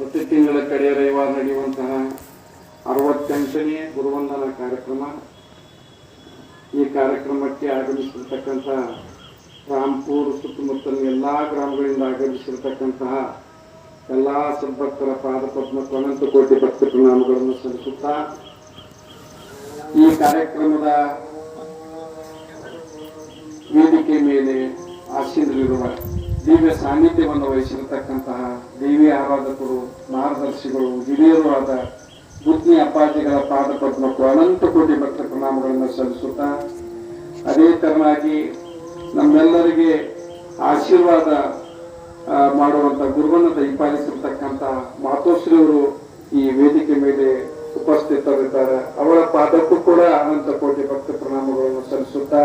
ಪ್ರತಿ ತಿಂಗಳ ಕಡೆಯ ರವಿವಾರ ನಡೆಯುವಂತಹ ಅರವತ್ತೆಂಟನೇ ಗುರುವಂದನ ಕಾರ್ಯಕ್ರಮ. ಈ ಕಾರ್ಯಕ್ರಮಕ್ಕೆ ಆಗಮಿಸಿರ್ತಕ್ಕಂಥ ರಾಮ್ಪುರ್ ಸುತ್ತಮುತ್ತಲಿನ ಎಲ್ಲ ಗ್ರಾಮಗಳಿಂದ ಆಗಮಿಸಿರ್ತಕ್ಕಂತಹ ಎಲ್ಲ ಸದ್ಭಕ್ತರ ಪಾದಪದ್ಮ ಅನಂತ ಕೋಟಿ ಭಕ್ತ ಪ್ರಣಾಮಗಳನ್ನು ಸಲ್ಲಿಸುತ್ತಾ ಈ ಕಾರ್ಯಕ್ರಮದ ವೇದಿಕೆ ಮೇಲೆ ಆಸೀನರಿರುವ ದಿವ್ಯ ಸಾನ್ನಿಧ್ಯವನ್ನು ವಹಿಸಿರತಕ್ಕಂತಹ ದೇವಿ ಆರಾಧಕರು, ಮಾರ್ಗದರ್ಶಿಗಳು ಹಿರಿಯರು ಆದ ಬುದ್ಧಿ ಅಪ್ಪಾಜಿಗಳ ಪಾದ ಪದ್ಮಕ್ಕೂ ಅನಂತ ಕೋಟಿ ಭಕ್ತ ಪ್ರಣಾಮಗಳನ್ನು ಸಲ್ಲಿಸುತ್ತಾ, ಅದೇ ತರನಾಗಿ ನಮ್ಮೆಲ್ಲರಿಗೆ ಆಶೀರ್ವಾದ ಮಾಡುವಂತ ಗುರುವನ್ನು ದಯಪಾಲಿಸಿರ್ತಕ್ಕಂಥ ಮಾತೋಶ್ರೀಯವರು ಈ ವೇದಿಕೆ ಮೇಲೆ ಉಪಸ್ಥಿತರಿದ್ದಾರೆ. ಅವರ ಪಾದಕ್ಕೂ ಕೂಡ ಅನಂತ ಕೋಟಿ ಭಕ್ತ ಪ್ರಣಾಮಗಳನ್ನು ಸಲ್ಲಿಸುತ್ತಾ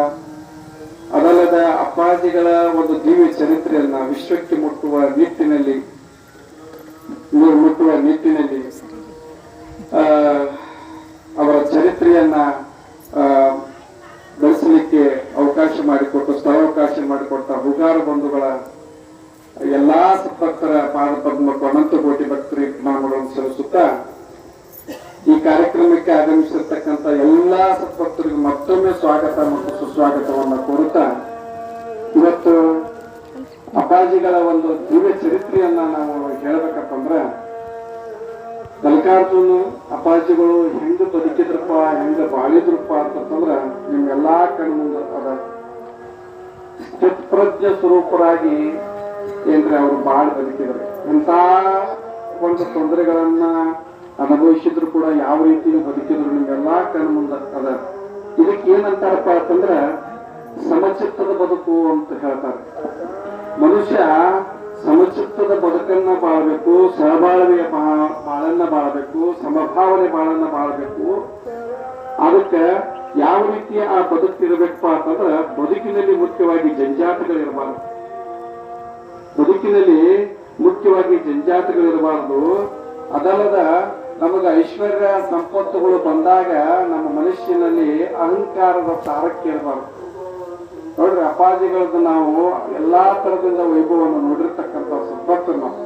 ಅದಲ್ಲದ ಅಪ್ಪಾಜಿಗಳ ಒಂದು ದಿವ್ಯ ಚರಿತ್ರೆಯನ್ನ ವಿಶ್ವಕ್ಕೆ ಮುಟ್ಟುವ ನಿಟ್ಟಿನಲ್ಲಿ ಮುಟ್ಟುವ ನಿಟ್ಟಿನಲ್ಲಿ ಅವರ ಚರಿತ್ರೆಯನ್ನ ಬೆಳೆಸಲಿಕ್ಕೆ ಅವಕಾಶ ಮಾಡಿಕೊಟ್ಟು, ಸ್ಥಳಾವಕಾಶ ಮಾಡಿಕೊಟ್ಟ ಹುಗಾರು ಬಂಧುಗಳ ಎಲ್ಲಾ ಸದ್ಭಕ್ತರ ಪಾದ ಪದ್ಮಕ್ಕೂ ಅನಂತ ಕೋಟಿ ಭಕ್ತರಿಗೆ ಪ್ರಣಾಮಗಳನ್ನು ಸಲ್ಲಿಸುತ್ತಾ ಈ ಕಾರ್ಯಕ್ರಮಕ್ಕೆ ಆಗಮಿಸಿರ್ತಕ್ಕಂಥ ಎಲ್ಲಾ ಸದ್ಭಕ್ತರಿಗೂ ಮತ್ತೊಮ್ಮೆ ಸ್ವಾಗತ ಮತ್ತು ಸುಸ್ವಾಗತವನ್ನು ಕೋರುತ್ತಾ ಇವತ್ತು ಅಪ್ಪಾಜಿಗಳ ಒಂದು ದಿವ್ಯ ಚರಿತ್ರೆಯನ್ನ ನಾವು ಹೇಳ್ಬೇಕಪ್ಪ ಅಂದ್ರೆ, ಮಲ್ಲಿಕಾರ್ಜುನ ಅಪ್ಪಾಜಿಗಳು ಹೆಂಗ ಬದುಕಿದ್ರಪ್ಪ, ಹೆಂಗ ಬಾಳಿದ್ರಪ್ಪ ಅಂತಂದ್ರ ನಿಮ್ಗೆಲ್ಲಾ ಕಣ್ಣು ಮುಂದೆ ಅದ ಚಿತ್ಪ್ರಜ್ಞ ಸ್ವರೂಪರಾಗಿ ಏನ್ರಿ ಅವರು ಬಾಳ್ ಬದುಕಿದ್ರು. ಇಂಥ ಒಂದು ತೊಂದರೆಗಳನ್ನ ಅನುಭವಿಸಿದ್ರು ಕೂಡ ಯಾವ ರೀತಿ ಬದುಕಿದ್ರು ನಿಮ್ಗೆಲ್ಲಾ ಕಣ್ಣು ಮುಂದೆ ಅದ. ಇದಕ್ಕೆ ಏನಂತಾರಪ್ಪ ಅಂತಂದ್ರ ಸಮಚಿತ್ತದ ಬದುಕು ಅಂತ ಹೇಳ್ತಾರೆ. ಮನುಷ್ಯ ಸಮಚಿತ್ತದ ಬದುಕನ್ನ ಬಾಳ್ಬೇಕು, ಸಹಬಾಳ್ವೆಯ ಬಾಳನ್ನ ಬಾಳಬೇಕು, ಸಮಭಾವನೆ ಬಾಳನ್ನ ಬಾಳಬೇಕು. ಅದಕ್ಕೆ ಯಾವ ರೀತಿಯ ಆ ಬದುಕಿರಬೇಕಪ್ಪ ಅಂತಂದ್ರ ಬದುಕಿನಲ್ಲಿ ಮುಖ್ಯವಾಗಿ ಜಂಜಾಟಗಳಿರಬಾರ್ದು ಬದುಕಿನಲ್ಲಿ ಮುಖ್ಯವಾಗಿ ಜಂಜಾಟಗಳಿರಬಾರ್ದು ಅದಲ್ಲದ ನಮಗ ಐಶ್ವರ್ಯ ಸಂಪತ್ತುಗಳು ಬಂದಾಗ ನಮ್ಮ ಮನುಷ್ಯನಲ್ಲಿ ಅಹಂಕಾರದ ತಾರಕ್ಕೆ ಇರಬಾರ್ದು. ನೋಡ್ರಿ, ಅಪ್ಪಾಜಿಗಳದ್ದು ನಾವು ಎಲ್ಲಾ ತರದಿಂದ ವೈಭವವನ್ನು ನೋಡಿರ್ತಕ್ಕಂಥ ಸಂಪತ್ತು ನಾವು.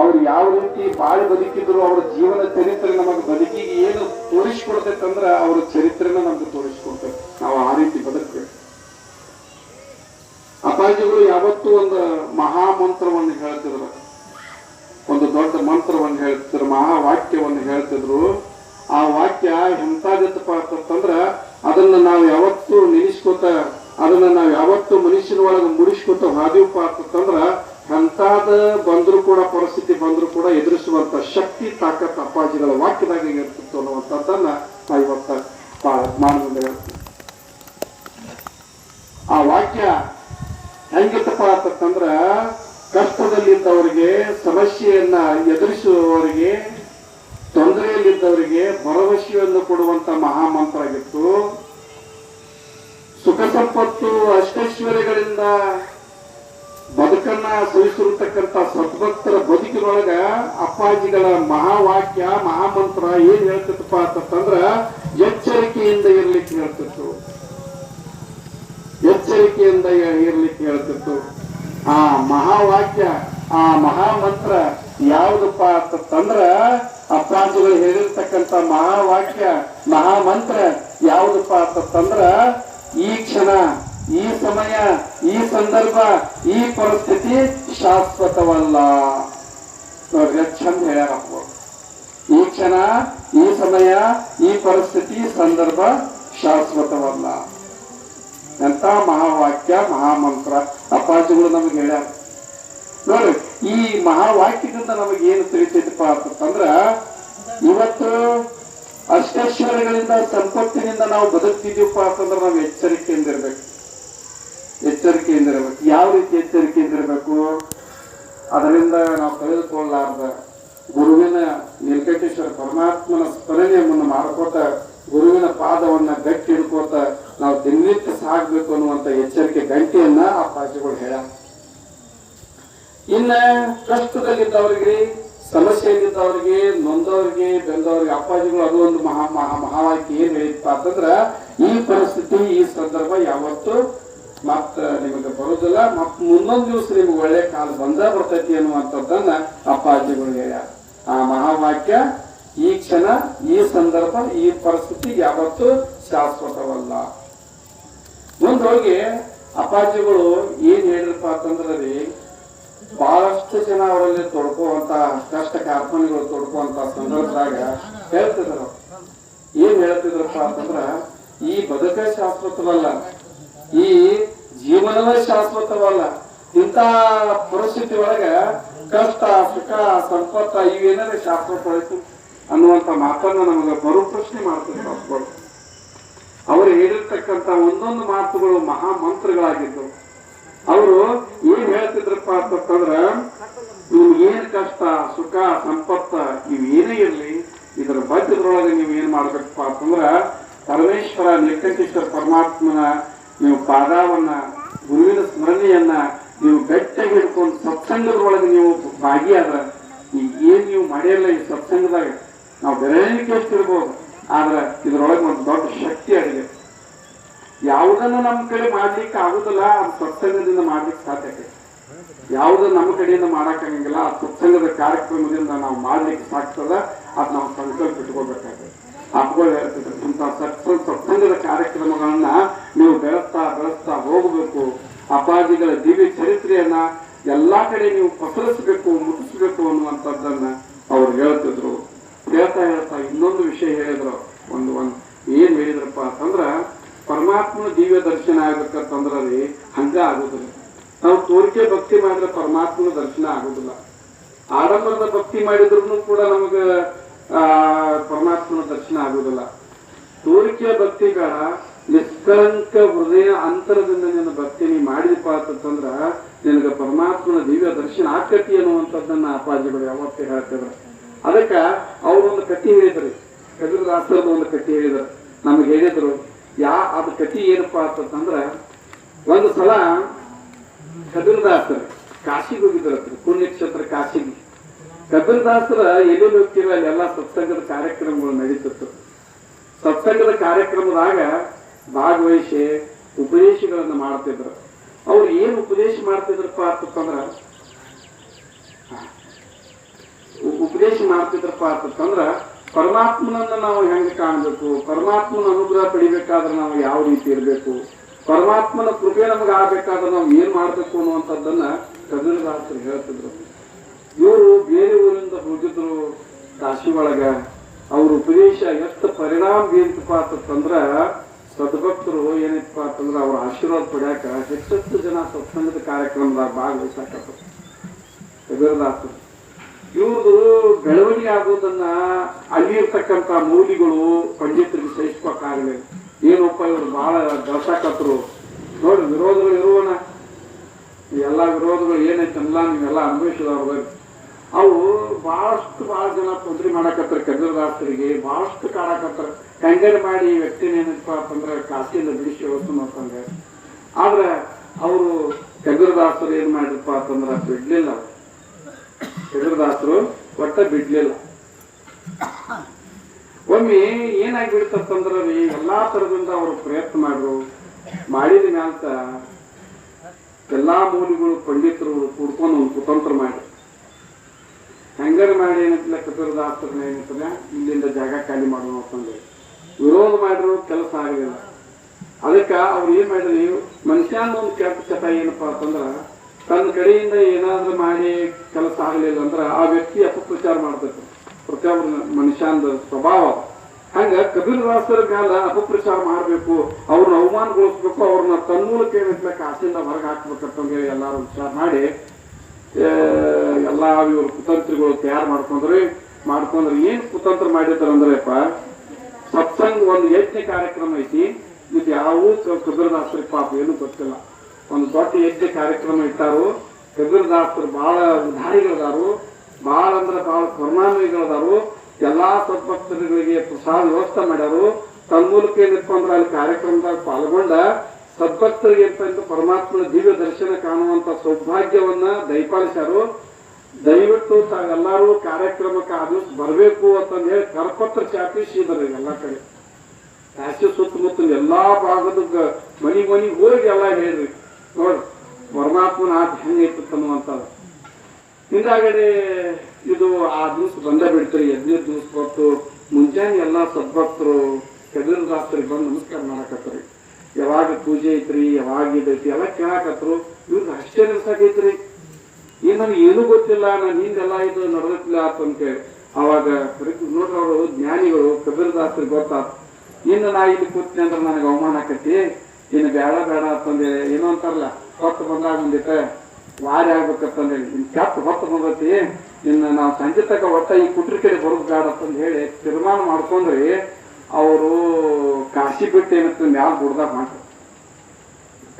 ಅವ್ರು ಯಾವ ರೀತಿ ಬಾಳಿ ಬದುಕಿದ್ರು ಅವ್ರ ಜೀವನ ಚರಿತ್ರೆ ನಮಗೆ ಬದುಕಿಗೆ ಏನು ತೋರಿಸ್ಕೊಡ್ತೈತಂದ್ರ ಅವ್ರ ಚರಿತ್ರೆನ ನಮ್ಗೆ ತೋರಿಸ್ಕೊಡ್ತೇವೆ ನಾವು ಆ ರೀತಿ ಬದುಕ್ಬೇಕು. ಅಪಾಜಿಗಳು ಯಾವತ್ತೂ ಒಂದು ಮಹಾಮಂತ್ರವನ್ನು ಹೇಳ್ತಿದ್ರು. ಒಂದು ದೊಡ್ಡ ಮಂತ್ರವನ್ನು ಹೇಳ್ತಿದ್ರು, ಮಹಾವಾಕ್ಯವನ್ನು ಹೇಳ್ತಿದ್ರು. ಆ ವಾಕ್ಯ ಎಂತಾದಿತ್ತಪ್ಪ ಅಂತಂದ್ರ, ಅದನ್ನ ನಾವು ಯಾವತ್ತೂ ನೆನೆಸ್ಕೊತ ಅದನ್ನ ನಾವು ಯಾವತ್ತೂ ಮನುಷ್ಯನ ಒಳಗೆ ಮುಡಿಸ್ಕೊತ ಹಾದಿವಪ್ಪ ಅಂತಂದ್ರ, ಎಂತಾದ ಬಂದ್ರು ಕೂಡ, ಪರಿಸ್ಥಿತಿ ಬಂದ್ರು ಕೂಡ ಎದುರಿಸುವಂತ ಶಕ್ತಿ, ತಾಕತ್ ಅಪ್ಪಾಜಿಗಳ ವಾಕ್ಯದಾಗ ಇರ್ತಿತ್ತು ಅನ್ನುವಂಥದ್ದನ್ನ ನಾ ಇವತ್ತ ಮಾನದಿಂದ ಆ ವಾಕ್ಯ ಹೆಂಗಿತ್ತಪ್ಪ ಅಂತಂದ್ರ ಕಷ್ಟದಲ್ಲಿದ್ದವರಿಗೆ, ಸಮಸ್ಯೆಯನ್ನ ಎದುರಿಸುವವರಿಗೆ, ತೊಂದರೆಯಲ್ಲಿದ್ದವರಿಗೆ ಭರವಸೆಯನ್ನು ಕೊಡುವಂತ ಮಹಾಮಂತ್ರ ಆಗಿತ್ತು ಸುಖ ಸಂಪತ್ತು ಅಷ್ಟೈಶ್ವರ್ಯಗಳಿಂದ ಬದುಕನ್ನ ಸವಿಸಿರ್ತಕ್ಕಂಥ ಸದ್ಭಕ್ತರ ಬದುಕಿನೊಳಗ ಅಪ್ಪಾಜಿಗಳ ಮಹಾವಾಕ್ಯ, ಮಹಾಮಂತ್ರ ಏನ್ ಹೇಳ್ತಿತ್ತಪ್ಪ ಅಂತಂದ್ರ, ಎಚ್ಚರಿಕೆಯಿಂದ ಇರ್ಲಿಕ್ಕೆ ಹೇಳ್ತಿತ್ತು. ಎಚ್ಚರಿಕೆಯಿಂದ ಇರ್ಲಿಕ್ಕೆ ಮಹಾವಾಕ್ಯ ಆ ಮಹಾಮಂತ್ರ ಯಾವುದಪ್ಪ ಅಂತಂದ್ರ ಅಪ್ಪಾಜಿಗಳು ಹೇಳಿರ್ತಕ್ಕಂಥ ಮಹಾವಾಕ್ಯ, ಮಹಾಮಂತ್ರ ಯಾವುದಪ್ಪ ಅಂತಂದ್ರ ಈ ಕ್ಷಣ, ಈ ಸಮಯ, ಈ ಸಂದರ್ಭ, ಈ ಪರಿಸ್ಥಿತಿ ಶಾಶ್ವತವಲ್ಲ. ನೋಡ್ರಿ ಚಂದ ಹೇಳ್ಯಾರಪ್ಪ ಈ ಕ್ಷಣ, ಈ ಸಮಯ, ಈ ಪರಿಸ್ಥಿತಿ, ಸಂದರ್ಭ ಶಾಶ್ವತವಲ್ಲ. ಎಂತ ಮಹಾವಾಕ್ಯ, ಮಹಾಮಂತ್ರ. ಅಪ್ಪಾಜಿಗಳು ನಮ್ಗೆ ಹೇಳ್ಯಾರ. ನೋಡ್ರಿ ಈ ಮಹಾವಾಕ್ಯದಿಂದ ನಮಗೆ ಏನು ತಿಳಿತೈತಪ್ಪ ಅಂತಂದ್ರ ಇವತ್ತು ಅಷ್ಟೈಶ್ವರ್ಯಗಳಿಂದ ಸಂಪತ್ತಿನಿಂದ ನಾವು ಬದುಕ್ತಿದೀವಪ್ಪ ಅಂತಂದ್ರೆ ನಾವು ಎಚ್ಚರಿಕೆಯಿಂದ ಇರ್ಬೇಕು ಎಚ್ಚರಿಕೆಯಿಂದ ಇರ್ಬೇಕು ಯಾವ ರೀತಿ ಎಚ್ಚರಿಕೆಯಿಂದ ಇರಬೇಕು ಅದರಿಂದ ನಾವು ತೆಗೆದುಕೊಳ್ಳಲಾರ್ದ ಗುರುವಿನ ನೀಲಕಂಠೇಶ್ವರ ಪರಮಾತ್ಮನ ಸ್ಮರಣೆಯನ್ನು ಮಾಡ್ಕೋತ, ಗುರುವಿನ ಪಾದವನ್ನ ಗಟ್ಟಿ ಹಿಡ್ಕೋತ ನಾವು ದಿನನಿತ್ಯ ಸಾಗಬೇಕು ಅನ್ನುವಂತ ಎಚ್ಚರಿಕೆ, ಗಂಟೆಯನ್ನ ಆ ಪಾಠಗಳು ಹೇಳ. ಇನ್ನ ಕಷ್ಟದಲ್ಲಿದ್ದವರಿಗೆ ಸಮಸ್ಯೆಯಲ್ಲಿದ್ದವರಿಗೆ, ನೊಂದವರಿಗೆ, ಬೆಂದವರಿಗೆ, ಅಪ್ಪಾಜಿಗಳು ಅದು ಒಂದು ಮಹಾ ಮಹಾ ಮಹಾವಾಕ್ಯ ಏನ್ ಹೇಳಿಪ್ಪ ಅಂತಂದ್ರ ಈ ಪರಿಸ್ಥಿತಿ, ಈ ಸಂದರ್ಭ ಯಾವತ್ತು ಮತ್ತ ನಿಮಗೆ ಬರುದಿಲ್ಲ, ಮತ್ ಮುಂದೊಂದು ದಿವಸ ನಿಮ್ಗೆ ಒಳ್ಳೆ ಕಾಲ ಬಂದ ಬರ್ತೈತಿ ಅನ್ನುವಂಥದ್ದನ್ನ ಅಪ್ಪಾಜಿಗಳು ಹೇಳ್ಯಾರ. ಆ ಮಹಾವಾಕ್ಯ, ಈ ಕ್ಷಣ, ಈ ಸಂದರ್ಭ, ಈ ಪರಿಸ್ಥಿತಿ ಯಾವತ್ತು ಶಾಶ್ವತವಲ್ಲ. ಮುಂದೋಗಿ ಅಪ್ಪಾಜಿಗಳು ಏನ್ ಹೇಳಿರಪ್ಪ ಅಂತಂದ್ರೆ ಬಹಳಷ್ಟು ಜನ ಅವರಲ್ಲಿ ತೊಡ್ಕೋವಂತ ಕಷ್ಟ ಕಾರ್ಖಾನೆಗಳು ತೊಡ್ಕೋವಂತ ಸಂದರ್ಭದಾಗ ಹೇಳ್ತಿದ್ರು. ಏನ್ ಹೇಳ್ತಿದ್ರಪ್ಪ ಅಂತಂದ್ರ, ಈ ಬದುಕ ಶಾಶ್ವತವಲ್ಲ, ಈ ಜೀವನವೇ ಶಾಶ್ವತವಲ್ಲ ಇಂತ ಪರಿಸ್ಥಿತಿ ಒಳಗ ಕಷ್ಟ, ಸುಖ, ಸಂಪತ್ತ ಇವೇನಾದ್ರೆ ಶಾಶ್ವತ ಆಯ್ತು ಅನ್ನುವಂತ ಮಾತನ್ನ ನಮಗೆ ಬರು ಪ್ರಶ್ನೆ ಮಾಡ್ತಿದ್ರು ಅವರು ಹೇಳಿರ್ತಕ್ಕಂತ ಒಂದೊಂದು ಮಾತುಗಳು ಮಹಾ ಮಂತ್ರಗಳಾಗಿದ್ದವು ಅವರು ಏನ್ ಹೇಳ್ತಿದ್ರಪ್ಪ ಅಂತಂದ್ರ ನೀವು ಏನ್ ಕಷ್ಟ, ಸುಖ, ಸಂಪತ್ತ ನೀವೇನೇ ಇರ್ಲಿ, ಇದರ ಮಧ್ಯದೊಳಗೆ ನೀವು ಏನ್ ಮಾಡ್ಬೇಕಪ್ಪ ಅಂತಂದ್ರ, ಪರಮೇಶ್ವರ ನಿರ್ಕಂಠೇಶ್ವರ ಪರಮಾತ್ಮನ ನೀವು ಪಾದವನ್ನ, ಗುರುವಿನ ಸ್ಮರಣೆಯನ್ನ ನೀವು ಗಟ್ಟಿಯಾಗಿ ಹಿಡ್ಕೊಂಡು ಸತ್ಸಂಗದೊಳಗೆ ನೀವು ಭಾಗಿಯಾದ್ರ, ಈ ಏನ್ ನೀವು ಮಾಡಿರಲ್ಲ ಈ ಸತ್ಸಂಗದಾಗ, ನಾವು ಬೆರಳಿಕೆ ಎಷ್ಟಿರ್ಬೋದು ಆದ್ರೆ ಇದ್ರೊಳಗೆ ಒಂದು ದೊಡ್ಡ ಶಕ್ತಿ ಅಡಿಗೆ ಯಾವುದನ್ನ ನಮ್ಮ ಕಡೆ ಮಾಡ್ಲಿಕ್ಕೆ ಆಗುದಿಲ್ಲ ಅದು ಸತ್ಸಂಗದಿಂದ ಮಾಡ್ಲಿಕ್ಕೆ ಸಾಧ್ಯ ಯಾವುದು ನಮ್ಮ ಕಡೆಯಿಂದ ಮಾಡಕ್ಕಾಗಂಗಿಲ್ಲ ಆ ಸತ್ಸಂಗದ ಕಾರ್ಯಕ್ರಮದಿಂದ ನಾವು ಮಾಡ್ಲಿಕ್ಕೆ ಸಾಕ್ತದ ಅದ್ ನಾವು ಸಂಕಲ್ಪ ಇಟ್ಕೋಬೇಕಾಗ್ತದೆ ಅಪ್ಪಗಳು ಹೇಳ್ತಿದ್ರು ಇಂಥ ಸತ್ಸ, ಸತ್ಸಂಗದ ಕಾರ್ಯಕ್ರಮಗಳನ್ನ ನೀವು ಬೆಳೆಸ್ತಾ ಬೆಳೆಸ್ತಾ ಹೋಗಬೇಕು. ಅಪ್ಪಾಜಿಗಳ ದಿವ್ಯ ಚರಿತ್ರೆಯನ್ನ ಎಲ್ಲಾ ಕಡೆ ನೀವು ಪಸರಿಸಬೇಕು, ಮುಟ್ಟಿಸ್ಬೇಕು ಅನ್ನುವಂಥದ್ದನ್ನ ಅವ್ರು ಹೇಳ್ತಿದ್ರು. ಹೇಳ್ತಾ ಹೇಳ್ತಾ ಇನ್ನೊಂದು ವಿಷಯ ಹೇಳಿದ್ರು ಒಂದು ಒಂದು ಏನ್ ಹೇಳಿದ್ರಪ್ಪ ಅಂತಂದ್ರ ಪರಮಾತ್ಮನ ದಿವ್ಯ ದರ್ಶನ ಆಗ್ಬೇಕಂತಂದ್ರೆ ರೀ ಹಂಗ ಆಗುದಿಲ್ಲ. ನಾವು ತೋರಿಕೆ ಭಕ್ತಿ ಮಾಡಿದ್ರೆ ಪರಮಾತ್ಮನ ದರ್ಶನ ಆಗುದಿಲ್ಲ. ಆಡಂಬರದ ಭಕ್ತಿ ಮಾಡಿದ್ರು ಕೂಡ ನಮಗ ಪರಮಾತ್ಮನ ದರ್ಶನ ಆಗುದಿಲ್ಲ. ತೋರಿಕೆಯ ಭಕ್ತಿಗಳ ಬೇಡ ನಿಷ್ಕಳಂಕ ಹೃದಯ ಅಂತರದಿಂದ ನಿನ್ನ ಭಕ್ತಿ ನೀ ಮಾಡಿದಪ್ಪ ಅಂತಂದ್ರ ನಿನಗ ಪರಮಾತ್ಮನ ದಿವ್ಯ ದರ್ಶನ ಆಕತಿ ಅನ್ನುವಂಥದ್ದನ್ನ ಅಪಾಜಿಗಳು ಯಾವತ್ತೇ ಹೇಳ್ತಿದ್ರು. ಅದಕ್ಕ ಅವ್ರೊಂದು ಕಟ್ಟಿ ಹೇಳಿದ್ರಿ. ಕಬೀರದಾಸರದ ಒಂದು ಕಟ್ಟಿ ಹೇಳಿದ್ರು. ನಮ್ಗೆ ಹೇಳಿದ್ರು ಯಾ ಅದು ಕತಿ ಏನಪ್ಪ ಅಂತಂದ್ರೆ ಒಂದು ಸಲ ಕಬೀರದಾಸರು ಕಾಶಿಗೆ ಹೋಗಿದ್ರತ್ರಿ ಪುಣ್ಯಕ್ಷೇತ್ರ ಕಾಶಿಗೆ. ಕಬೀರದಾಸರ ಎಲ್ಲೆಲ್ಲಿ ಹೋಗ್ತಿರೋ ಅಲ್ಲೆಲ್ಲ ಸತ್ಸಂಗದ ಕಾರ್ಯಕ್ರಮಗಳು ನಡೀತಿತ್ತು. ಸತ್ಸಂಗದ ಕಾರ್ಯಕ್ರಮದಾಗ ಭಾಗವಹಿಸಿ ಉಪದೇಶಗಳನ್ನ ಮಾಡ್ತಿದ್ರು. ಅವ್ರು ಏನು ಉಪದೇಶ ಮಾಡ್ತಿದ್ರಪ್ಪ ಅಂತಂದ್ರ ಉಪದೇಶ ಮಾಡ್ತಿದ್ರಪ್ಪ ಅಂತಂದ್ರ ಪರಮಾತ್ಮನನ್ನ ನಾವು ಹೆಂಗೆ ಕಾಣಬೇಕು? ಪರಮಾತ್ಮನ ಅನುಗ್ರಹ ಪಡಿಬೇಕಾದ್ರೆ ನಾವು ಯಾವ ರೀತಿ ಇರಬೇಕು? ಪರಮಾತ್ಮನ ಕೃಪೆ ನಮಗೆ ಆಗ್ಬೇಕಾದ್ರೆ ನಾವು ಏನ್ ಮಾಡಬೇಕು ಅನ್ನುವಂಥದ್ದನ್ನ ಕಬೀರದಾಸರು ಹೇಳ್ತಿದ್ರು. ಇವರು ಬೇರೆ ಊರಿಂದ ಹೋಗಿದ್ರು ಕಾಶಿ ಒಳಗ ಅವ್ರ ಉಪದೇಶ ಎಷ್ಟು ಪರಿಣಾಮ ಬೀರ್ತಪ್ಪ ಅಂತಂದ್ರ ಸದ್ಭಕ್ತರು ಏನಪ್ಪ ಅಂತಂದ್ರ ಅವ್ರ ಆಶೀರ್ವಾದ ಪಡ್ಯಾಕ ಹೆಚ್ಚೆಷ್ಟು ಜನ ಸತ್ಸಂಗದ ಕಾರ್ಯಕ್ರಮದಾಗ ಭಾಗವಹಿಸಾಕ ಕಬೀರದಾಸರು ಇವ್ರದು ಬೆಳವಣಿಗೆ ಆಗೋದನ್ನ ಅಲ್ಲಿ ಇರ್ತಕ್ಕಂಥ ಮೌಲಿಗಳು ಪಂಡಿತರಿಗೆ ಸಹಿಸ್ಬೇಕಾಗಲಿ ಏನಪ್ಪ ಇವ್ರು ಬಹಳ ದರ್ಶಕತ್ರು. ನೋಡಿ, ವಿರೋಧಗಳು ಇರುವನ ಎಲ್ಲ ವಿರೋಧಗಳು ಏನೈತಲ್ಲ ನೀವೆಲ್ಲ ಅನ್ಭವಿಸಿದವ್ರ ಅವು ಬಹಳಷ್ಟು ಬಹಳ ಜನ ತೊಂದರೆ ಮಾಡಕತ್ತಾರ ಕಬೀರದಾಸರಿಗೆ ಬಹಳಷ್ಟು ಕಾಡಕತ್ತಾರ. ಕಂಗರ್ ಮಾಡಿ ವ್ಯಕ್ತಿನ ಏನಪ್ಪ ಅಂತಂದ್ರೆ ಕಾಸಿಯಿಂದ ಬಿಡಿಸಿ ಹೋಗ್ತು ಅಂತಂದ್ರೆ. ಆದ್ರೆ, ಅವರು ಕಬೀರದಾಸರು ಏನ್ ಮಾಡಿದ್ರಪ್ಪ ಅಂತಂದ್ರೆ ಬಿಡ್ಲಿಲ್ಲ ಕಬೀರದಾಸರು ಒಟ್ಟ ಬಿಡ್ಲಿಲ್ಲ. ಒಮ್ಮೆ ಏನಾಗಿ ರೀ, ಎಲ್ಲಾ ತರದಿಂದ ಅವರು ಪ್ರಯತ್ನ ಮಾಡ್ರು ಮಾಡಿದ ಮ್ಯಾಲ್ತ ಎಲ್ಲಾ ಮೂಲಿಗಳು ಪಂಡಿತರು ಕೂಡ್ಕೊಂಡು ಒಂದು ಕುತಂತ್ರ ಮಾಡಿ ಹೆಂಗರ್ ಮಾಡಿ ಏನಂತಿಲ್ಲ ಕಬೀರದಾಸರನ್ನ ಏನಂತಲ್ಲ, ಇಲ್ಲಿಂದ ಜಾಗ ಖಾಲಿ ಮಾಡೋಣ ಅಂತಂದ್ರೆ ವಿರೋಧ ಮಾಡಿದ್ರು, ಕೆಲಸ ಆಗಲಿಲ್ಲ. ಅದಕ್ಕ ಅವ್ರು ಏನ್ ಮಾಡಿದ್ರಿ ಮನುಷ್ಯನ ಒಂದು ಕೆಟ್ಟ ಚಟ ಏನಪ್ಪಾ ಅಂತಂದ್ರ ತನ್ನ ಕಡೆಯಿಂದ ಏನಾದ್ರೂ ಮಾಡಿ ಕೆಲಸ ಆಗಲಿಲ್ಲ ಅಂದ್ರೆ ಆ ವ್ಯಕ್ತಿ ಅಪಪ್ರಚಾರ ಮಾಡ್ಬೇಕು. ಪ್ರತಿಯೊಬ್ಬ ಮನುಷ್ಯಂದ ಸ್ವಭಾವ ಹಂಗ ಕಬೀರದಾಸರ ಮ್ಯಾಲ ಅಪಪ್ರಚಾರ ಮಾಡ್ಬೇಕು, ಅವ್ರನ್ನ ಅವಮಾನಗೊಳಿಸ್ಬೇಕು, ಅವ್ರನ್ನ ತನ್ಮೂಲಕ ಏನಿರ್ಬೇಕು ಆಸೆಯಿಂದ ಹೊರಗೆ ಹೇಳಿ ಎಲ್ಲಾರು ವಿಚಾರ ಮಾಡಿ ಎಲ್ಲಾ ಇವ್ರ ಕುತಂತ್ರಿಗಳು ತಯಾರು ಮಾಡ್ಕೊಂಡ್ರಿ ಮಾಡ್ಕೊಂಡ್ರಿ ಏನ್ ಕುತಂತ್ರ ಮಾಡಿದ್ರ ಅಂದ್ರಪ್ಪ ಸತ್ಸಂಗ್ ಒಂದು ಯಜ್ಞ ಕಾರ್ಯಕ್ರಮ ಐತಿ, ಇದು ಯಾವ ದಾಸರಿ ಪಾಪ ಏನು ಗೊತ್ತಿಲ್ಲ. ಒಂದು ದೊಡ್ಡ ಯಜ್ಞ ಕಾರ್ಯಕ್ರಮ ಇಟ್ಟಾರು. ಕಬೀರದಾಸರು ಬಹಳ ಉದಾರಿಗಳದಾರು. ಭಾಳ ಅಂದ್ರೆ ಭಾಳ ಕರುಣಾಮಯಿಗಳದಾರು ಎಲ್ಲಾ ಸದ್ಭಕ್ತರುಗಳಿಗೆ ಪ್ರಸಾದ ವ್ಯವಸ್ಥೆ ಮಾಡ್ಯಾರು. ತನ್ಮೂಲಕ ಏನಪ್ಪ ಅಂದ್ರೆ ಅಲ್ಲಿ ಕಾರ್ಯಕ್ರಮದಾಗ ಪಾಲ್ಗೊಂಡ ಸದ್ಭಕ್ತರಿಗೆ ಅಂತ ಪರಮಾತ್ಮನ ದಿವ್ಯ ದರ್ಶನ ಕಾಣುವಂತ ಸೌಭಾಗ್ಯವನ್ನ ದಯಪಾಲಿಸ್ಯಾರು. ದಯವಿಟ್ಟು ತಾವೆಲ್ಲರೂ ಕಾರ್ಯಕ್ರಮಕ್ಕೆ ಅದು ಬರಬೇಕು ಅಂತಂದು ಹೇಳಿ ಕರಪತ್ರ ಚಾಪಿಸಿದ್ರು ಎಲ್ಲ ಕಡೆ. ಕಾಶಿ ಸುತ್ತಮುತ್ತ ಎಲ್ಲಾ ಭಾಗದ ಮನಿ ಮನಿ ಹೋಗಿ ಎಲ್ಲ ಹೇಳ್ರಿ ನೋಡ್ರಿ ಪರಮಾತ್ಮನ ಆಟ ಹೆಂಗೈತಿ ಅನ್ನುವಂಥದ್ದು ಹಿಂದಾಗಡೆ ಇದು ಆ ದಿವಸ ಬಂದ ಬಿಡ್ತರಿ ಯಜ್ಞ ದಿವಸ ಬಂತು ಮುಂಜಾನೆ ಎಲ್ಲ ಸದ್ಭಕ್ತರು ಕಬೀರ್ ದಾಸರಿಗೆ ಬಂದು ನಮಸ್ಕಾರ ಮಾಡಕತ್ತರಿ. ಯಾವಾಗ ಪೂಜೆ ಐತ್ರಿ, ಯಾವಾಗ ಇದೈತಿ ಎಲ್ಲ ಕೇಳಾಕತ್ರು. ಇವ್ರಿಗೆ ಅಷ್ಟೇ ಸಾಕೈತ್ರಿ ನನಗೆ ಏನೂ ಗೊತ್ತಿಲ್ಲ, ನಾನು ಹಿಂದೆಲ್ಲ ಇದು ನಡೆದಿಲ್ಲ ಅಂತೇಳಿ ಅವಾಗ ನೋಡ್ರಿ ಅವರು ಜ್ಞಾನಿಗಳು ಕಬೀರ್ ದಾಸರಿಗೆ ಗೊತ್ತಾತ್. ಇನ್ನು ನಾ ಇಲ್ಲಿ ಕೂತ್ನಿ ಅಂದ್ರೆ ನನಗೆ ಅವಮಾನ ಆಕತಿ. ಇನ್ನು ಬೇಡ ಬೇಡ ಅಂತಂದೇಳಿ ಏನೋ ಅಂತಾರಲ್ಲ, ಹೊತ್ತು ಬಂದಾಗ ಬಂದಿತ್ತ. ವಾರಿ ಆಗ್ಬೇಕಂತಂದೇಳಿ ಇನ್ನು ಕೆಟ್ಟ ಹೊತ್ತು ಬಂದತಿ. ಇನ್ನು ನಾವು ಸಂಜೆ ತಕ್ಕ ಒಟ್ಟ ಈ ಕುಟ್ರಿ ಕಡೆ ಬರೋದು ಬೇಡ ಅಂತಂದು ಹೇಳಿ ತೀರ್ಮಾನ ಮಾಡ್ಕೊಂಡ್ರಿ, ಅವರು ಕಾಶಿ ಬಿಟ್ಟು ಏನಂತ ಮ್ಯಾಲ ಗುಡ್ದಾಗ ಮಾಡ್ರು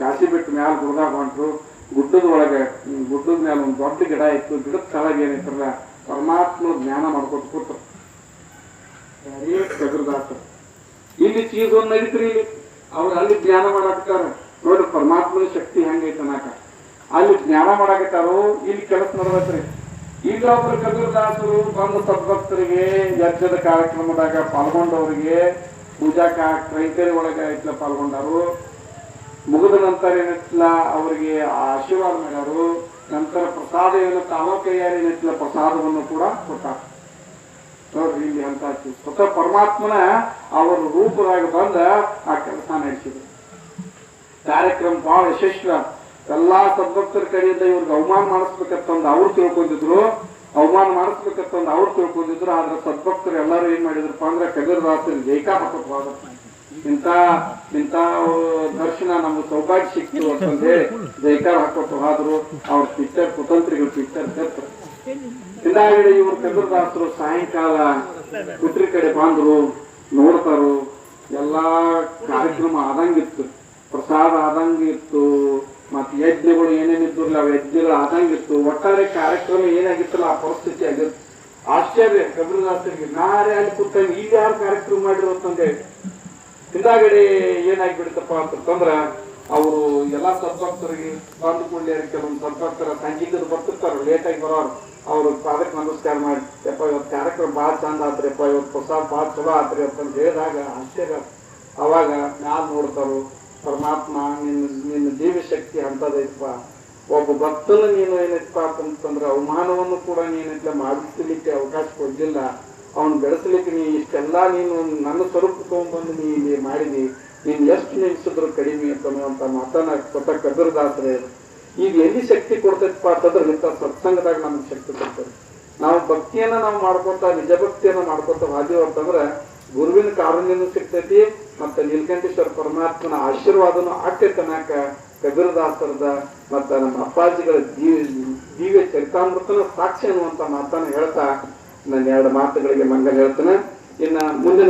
ಕಾಶಿ ಬಿಟ್ಟು ಮ್ಯಾಲ ಗುಡ್ದಾಗ ಮಾಡ್ರು ಗುಡ್ಡದ ಒಳಗೆ ಗುಡ್ಡದ ಮೇಲೆ ಒಂದು ದೊಡ್ಡ ಗಿಡ ಇತ್ತು. ಗಿಡದ ಕೆಳಗೆ ಏನಿತ್ತಲ್ಲ ಪರಮಾತ್ಮ ಜ್ಞಾನ ಮಾಡ್ಕೊತ ಕೂತ ಯಾರೇ ಕಬೀರ್ದಾಸರು ಇಲ್ಲಿ ಚೀಸ್ ಒಂದು ನಡೀತ್ರಿ ಇಲ್ಲಿ. ಅವ್ರು ಅಲ್ಲಿ ಜ್ಞಾನ ಮಾಡಾಕತ್ತಾರ. ನೋಡಿ ಪರಮಾತ್ಮನ ಶಕ್ತಿ ಹೆಂಗೈತೆ ಅನ್ನಾಕ. ಅಲ್ಲಿ ಜ್ಞಾನ ಮಾಡಾಕತ್ತಾರೋ, ಇಲ್ಲಿ ಕೆಲಸ ನೋಡ್ಬೇಕ್ರಿ ಈಗ ಒಬ್ರು ಕಬೀರ್ದಾಸರು ಬಂದು ಸದ್ಭಕ್ತರಿಗೆ ಯಜ್ಞದ ಕಾರ್ಯಕ್ರಮದಾಗ ಪಾಲ್ಗೊಂಡವರಿಗೆ, ಪೂಜಾ ಕಾ ಕೈಕರಿ ಒಳಗೆ ಇಟ್ಲ ಪಾಲ್ಗೊಂಡರು. ಮುಗಿದ ನಂತರ ಏನಿಟ್ಲ ಅವರಿಗೆ ಆಶೀರ್ವಾದ ಮಾಡ್ಯಾರು. ನಂತರ ಪ್ರಸಾದ ಏನು ತಾವ ಕೈಯಾರಿ ಏನಿಟ್ಲ ಪ್ರಸಾದವನ್ನು ಕೂಡ ಕೊಟ್ಟಾರ. ನೋಡ್ರಿ ಇಲ್ಲಿ ಅಂತ ಸ್ವತಃ ಪರಮಾತ್ಮನ ಅವರ ರೂಪದಾಗ ಬಂದ ಆ ಕೆಲಸ ನಡೆಸಿದ್ರು. ಕಾರ್ಯಕ್ರಮ ಬಹಳ ಯಶಸ್ವಿ. ಎಲ್ಲಾ ಸದ್ಭಕ್ತರ ಕಡೆಯಿಂದ ಇವ್ರಿಗೆ ಅವಮಾನ ಮಾಡಿಸ್ಬೇಕಂತಂದು ಅವ್ರು ತಿಳ್ಕೊಂಡಿದ್ರು. ಅವಮಾನ ಮಾಡಿಸ್ಬೇಕಂತಂದು ಅವ್ರು ತಿಳ್ಕೊಂಡಿದ್ರು. ಆದ್ರೆ ಸದ್ಭಕ್ತರು ಎಲ್ಲರೂ ಏನ್ ಮಾಡಿದ್ರಪ್ಪ ಅಂದ್ರೆ ಕಬೀರದಾಸರಿಗೆ ಜೈಕಾರ ಹಾಕೋದು ಇಂತ ಇಂಥ ದರ್ಶನ ನಮ್ಗೆ ಸೌಭಾಗ್ಯ ಸಿಕ್ತು ಅಂತಂದ್ರೆ ಹೇಳಿ ಜೈಕಾರ ಹಾಕೋತು ಆದ್ರು ಅವ್ರ ಪಿಕ್ಚರ್ ಕುತಂತ್ರಿಗಳು ಪಿಕ್ಚರ್ ಕರ್ತಾರೆ ಹಿಂದಾಗಡೆ ಇವರು ಕಬೀರದಾಸರು ಸಾಯಂಕಾಲ ಕುಟ್ರಿ ಕಡೆ ಬಂದ್ರು, ನೋಡ್ತಾರು, ಎಲ್ಲಾ ಕಾರ್ಯಕ್ರಮ ಆದಂಗಿತ್ತು. ಪ್ರಸಾದ ಆದಂಗಿತ್ತು, ಮತ್ತೆ ಯಜ್ಞಗಳು ಏನೇನಿದ್ರಲ್ಲ ಅವು ಯಜ್ಞಗಳು ಆದಂಗಿತ್ತು. ಒಟ್ಟಾರೆ ಕಾರ್ಯಕ್ರಮ ಏನಾಗಿತ್ತಲ್ಲ, ಆ ಪರಿಸ್ಥಿತಿ ಆಗಿತ್ತು. ಆಶ್ಚರ್ಯ ಕಬೀರದಾಸರಿಗೆ ನಾರೇ ಅಲ್ಲಿ ಕೂತಂಗೆ ಈಗ ಯಾರು ಕಾರ್ಯಕ್ರಮ ಮಾಡಿರೋ ಅಂತಂದೇಳಿ ಹಿಂದಾಗಡೆ ಏನಾಗ್ಬಿಡುತ್ತಪ್ಪ ಅಂತಂದ್ರ ಅವರು ಎಲ್ಲ ಸಂಪರ್ಕರಿಗೆ ಬಂದು ಕೂಡಲೇ ಕೆಲವೊಂದು ಸಂಪರ್ಕರ ಸಂಗೀತದ ಬರ್ತಿರ್ತಾರ. ಲೇಟಾಗಿ ಬರೋರು. ಅವರು ಪಾದಕ್ಕೆ ನಮಸ್ಕಾರ ಮಾಡಿ, ಯಪ್ಪ, ಇವತ್ತು ಕಾರ್ಯಕ್ರಮ ಭಾಳ ಚಂದ ಆತ್ರಿಪ್ಪ ಇವತ್ತು ಪ್ರಸಾದ ಭಾಳ ಚಲೋ ಆತ್ರಿ ಅಂತಂದು ಹೇಳಿದಾಗ ಆಶ್ಚರ್ಯ. ಅವಾಗ ಮ್ಯಾಲ ನೋಡ್ತಾರು, ಪರಮಾತ್ಮ, ನಿನ್ನ ನಿನ್ನ ಜೀವಶಕ್ತಿ ಶಕ್ತಿ ಅಂತದೈತಪ್ಪ ಒಬ್ಬ ಭಕ್ತನ ನೀನು ಏನೈತಪ್ಪ ಅಂತಂದ್ರೆ ಅವಮಾನವನ್ನು ಕೂಡ ನೀನಿಟ್ಲ ಮಾಡಿಸ್ಲಿಕ್ಕೆ ಅವಕಾಶ ಕೊಡ್ಲಿಲ್ಲ. ಅವನು ಬೆಳೆಸಲಿಕ್ಕೆ ನೀ ಇಷ್ಟೆಲ್ಲ ನೀನು ನನ್ನ ಸ್ವರೂಪ ತಗೊಂಡ್ಬಂದು ನೀ ಇಲ್ಲಿ ಮಾಡಿದಿ. ನೀನ್ ಎಷ್ಟು ನಿಲ್ಸಿದ್ರು ಕಡಿಮೆ ಅಂತನ್ನುವಂತ ಮಾತನ್ನ ಸ್ವತಃ ಕದರ್ದಾದ್ರೆ, ಈಗ ಎಲ್ಲಿ ಶಕ್ತಿ ಕೊಡ್ತೈತಪ್ಪ ಅಂತಂದ್ರೆ ಇಂಥ ಸತ್ಸಂಗದಾಗ ನಮ್ಗೆ ಶಕ್ತಿ ಕೊಡ್ತದೆ. ನಾವು ಭಕ್ತಿಯನ್ನ ನಾವು ಮಾಡ್ಕೊತ ನಿಜ ಭಕ್ತಿಯನ್ನ ಮಾಡ್ಕೊತ ಹಾದಿವ ಅಂತಂದ್ರೆ ಗುರುವಿನ ಕಾರುಣ್ಯನೂ ಸಿಗ್ತೈತಿ, ಮತ್ತೆ ನೀಲಕಂಠೇಶ್ವರ ಪರಮಾತ್ಮನ ಆಶೀರ್ವಾದನು ತನಕ ಕಬೀರದಾಸರದ ಮತ್ತ ನಮ್ಮ ಅಪ್ಪಾಜಿಗಳ ದಿವ್ಯ ಚರಿತಾಮೃತನ ಸಾಕ್ಷಿ ಅನ್ನುವಂತ ಮಾತನ್ನ ಹೇಳ್ತಾ ನನ್ನ ಎರಡು ಮಾತುಗಳಿಗೆ ಮಂಗಲ್ ಹೇಳ್ತೇನೆ. ಇನ್ನ ಮುಂದಿನ